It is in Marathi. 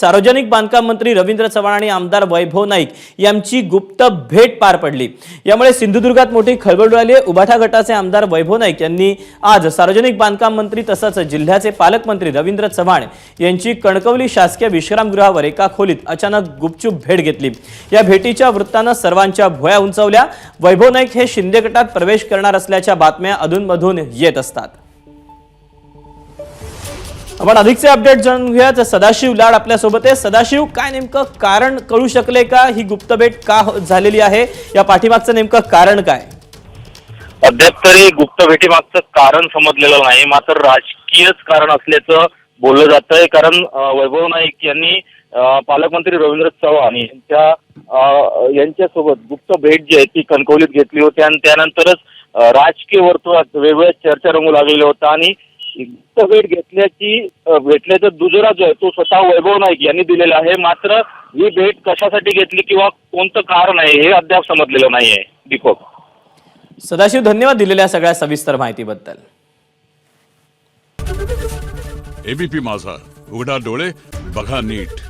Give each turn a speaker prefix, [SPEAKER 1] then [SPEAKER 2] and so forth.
[SPEAKER 1] सार्वजनिक बांधकाम मंत्री रवींद्र चव्हाण आणि आमदार वैभव नाईक यांची गुप्त भेट पार पडली. यामुळे सिंधुदुर्गात मोठी खळबळ उडाली आहे. उबाठा गटाचे आमदार वैभव नाईक यांनी आज सार्वजनिक बांधकाम मंत्री तसंच जिल्ह्याचे पालकमंत्री रवींद्र चव्हाण यांची कणकवली शासकीय विश्रामगृहावर एका खोलीत अचानक गुपचूप भेट घेतली. या भेटीच्या वृत्तानं सर्वांच्या भुया उंचावल्या. वैभव नाईक हे शिंदे गटात प्रवेश करणार असल्याच्या बातम्या अधूनमधून येत असतात. आपण अधिकचे अपडेट जाणून घेऊया. तर सदाशिव लाड आपल्यासोबत आहे. सदाशिव काय नेमकं कारण कळू शकले का? ही गुप्त भेट का हो- झालेली आहे? या पाठीमागचं नेमकं कारण काय?
[SPEAKER 2] अद्याप तरी गुप्त भेटीमागचं कारण समजलेलं नाही. मात्र राजकीयच कारण असल्याचं बोललं जात आहे कारण वैभव नाईक यांनी पालकमंत्री रवींद्र चव्हाण यांच्या यांच्यासोबत गुप्त भेट जी आहे ती कणकवलीत घेतली होती. आणि त्यानंतरच राजकीय वर्तुळात वेगवेगळ्या चर्चा रंगू लागलेल्या होत्या. आणि भेट घेतल्याची भेटल्याचा दुजोरा जो आहे तो स्वतः वैभव नाईक यांनी दिलेला आहे. मात्र ही भेट कशासाठी घेतली किंवा कोणतं कारण आहे हे अद्याप समजलेलं नाही आहे दीपक.
[SPEAKER 1] सदाशिव धन्यवाद दिलेल्या सगळ्या सविस्तर माहितीबद्दल.
[SPEAKER 3] एबीपी माझा. उघडा डोळे बघा नीट.